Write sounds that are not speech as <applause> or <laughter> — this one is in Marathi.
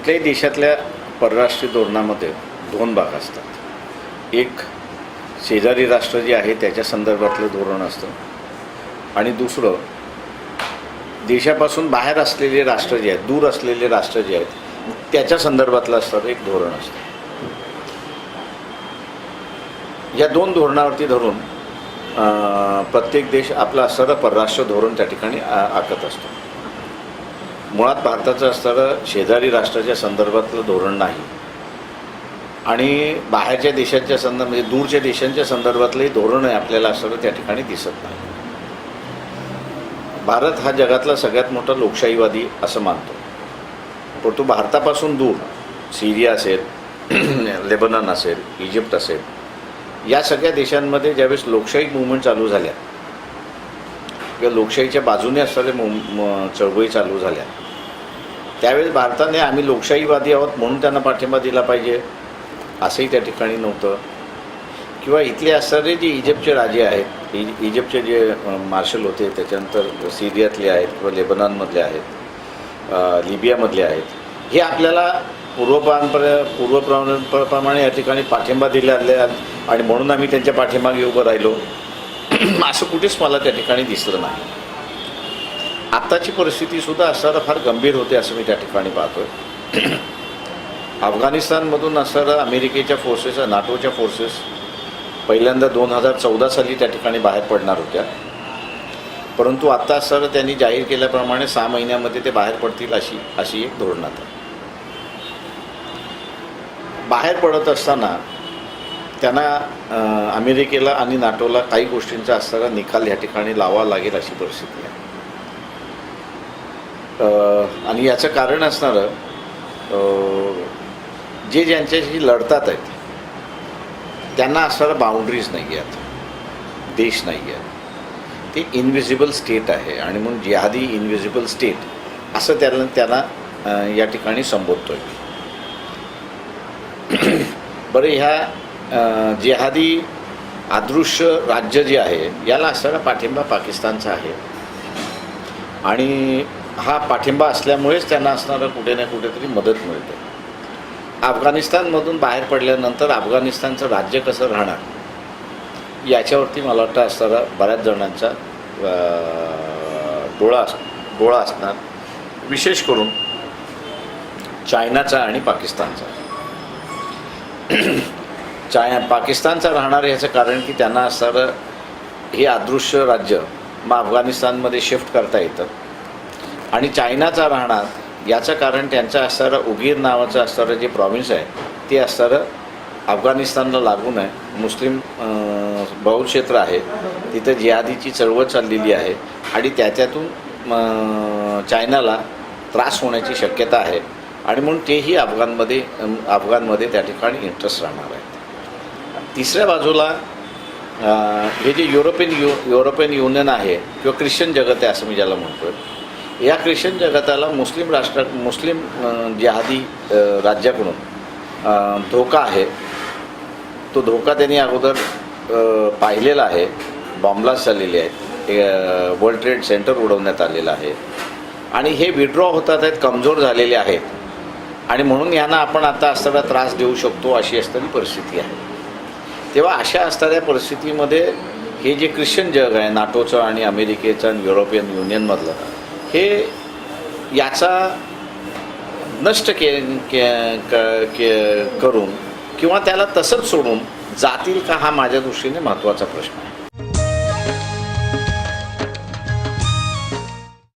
कुठल्याही देशातल्या परराष्ट्रीय धोरणामध्ये दोन भाग असतात. एक शेजारी राष्ट्र जे आहे त्याच्या संदर्भातलं धोरण असतं. आणि दुसरं देशापासून बाहेर असलेले राष्ट्र जे आहेत दूर असलेले राष्ट्र जे आहेत त्याच्या संदर्भातलं असतं एक धोरण असतं. या दोन धोरणावरती धरून प्रत्येक देश आपला असणारं परराष्ट्र धोरण त्या ठिकाणी आखत असतो. मुळात भारताचं असणारं शेजारी राष्ट्राच्या संदर्भातलं धोरण नाही. आणि बाहेरच्या देशांच्या संदर्भ म्हणजे दूरच्या देशांच्या संदर्भातलंही धोरण आहे आपल्याला असणारं त्या ठिकाणी दिसत नाही. भारत हा जगातला सगळ्यात मोठा लोकशाहीवादी असं मानतो. परंतु भारतापासून दूर सिरिया असेल <clears throat> लेबनन असेल इजिप्त असेल या सगळ्या देशांमध्ये ज्यावेळेस लोकशाही मुवमेंट चालू झाल्या किंवा लोकशाहीच्या बाजूने असणाऱ्या मु चळवळी चालू झाल्या. त्यावेळेस भारताने आम्ही लोकशाहीवादी आहोत म्हणून त्यांना पाठिंबा दिला पाहिजे असंही त्या ठिकाणी नव्हतं. किंवा इथले असणारे जे इजिप्तचे राजे आहेत इ इजिप्तचे जे मार्शल होते त्याच्यानंतर सिरियातले आहेत किंवा लेबनॉनमधले आहेत लिबियामधले आहेत हे आपल्याला पूर्वपारंपर पूर्वप्रमाणे या ठिकाणी पाठिंबा दिलेला आणि म्हणून आम्ही त्यांच्या पाठिंबागे उभं राहिलो. <clears throat> असं कुठेच मला त्या ठिकाणी दिसलं नाही. आत्ताची परिस्थितीसुद्धा असणारं फार गंभीर होते असं मी त्या ठिकाणी पाहतोय. <clears throat> अफगाणिस्तानमधून असणारं अमेरिकेच्या फोर्सेस नाटोच्या फोर्सेस पहिल्यांदा दोन हजार चौदा साली त्या ठिकाणी बाहेर पडणार होत्या. परंतु आत्ता सर त्यांनी जाहीर केल्याप्रमाणे सहा महिन्यामध्ये ते बाहेर पडतील अशी अशी एक धोरणात आहे बाहेर पडत असताना त्यांना अमेरिकेला आणि नाटोला काही गोष्टींचा असणारा निकाल या ठिकाणी लावा लागेल अशी परिस्थिती आहे. आणि याचं कारण असणारं जे ज्यांच्याशी लढतात आहेत त्यांना असणारा बाउंड्रीज नाही आहेत देश नाही आहे ते इनविजिबल स्टेट आहे आणि म्हणून जिहादी इनव्हिजिबल स्टेट असं त्याला त्यांना या ठिकाणी संबोधतो आहे <clears throat> बरं ह्या जिहादी अदृश्य राज्य जे आहे याला असणारा पाठिंबा पाकिस्तानचा आहे. आणि हा पाठिंबा असल्यामुळेच त्यांना असणारं कुठे ना कुठेतरी मदत मिळते. अफगाणिस्तानमधून बाहेर पडल्यानंतर अफगाणिस्तानचं राज्य कसं राहणार? याच्यावरती मला वाटतं असणारा बऱ्याच जणांचा डोळा अस डोळा असणार. विशेष करून चायनाचा आणि पाकिस्तानचा. चाय पाकिस्तानचा राहणार याचं कारण की त्यांना असणारं हे अदृश्य राज्य मग अफगाणिस्तानमध्ये शिफ्ट करता येतं. आणि चायनाचा राहणार याचं कारण त्यांचं असणारं उगीर नावाचं असणारं जे प्रॉव्हिन्स आहे ते असणारं अफगाणिस्तानला लागून आहे मुस्लिम अं, बहुक्षेत्र आहे तिथं जिहादीची चळवळ चाललेली आहे आणि त्याच्यातून चायनाला त्रास होण्याची शक्यता आहे. आणि म्हणून तेही अफगाणमध्ये अफगाणमध्ये त्या ठिकाणी इंटरेस्ट राहणार आहे. तिसऱ्या बाजूला हे जे युरोपियन यु युरोपियन युनियन आहे किंवा ख्रिश्चन जगत आहे असं मी ज्याला म्हणतो या ख्रिश्चन जगताला मुस्लिम राष्ट्र मुस्लिम जिहादी राज्याकडून धोका आहे. तो धोका त्यांनी अगोदर पाहिलेला आहे. बॉम्ब्लास्ट झालेले आहेत वर्ल्ड ट्रेड सेंटर उडवण्यात आलेलं आहे. आणि हे विड्रॉ होतात आहेत कमजोर झालेले आहेत. आणि म्हणून यांना आपण आता असताना त्रास देऊ शकतो अशी असताना परिस्थिती आहे. तेव्हा अशा असणाऱ्या परिस्थितीमध्ये हे जे ख्रिश्चन जग आहे नाटोचं आणि अमेरिकेचं आणि युरोपियन युनियनमधलं हे याचा नष्ट के के क- के करून किंवा त्याला तसंच सोडून जातील का हा माझ्या दृष्टीने महत्त्वाचा प्रश्न आहे.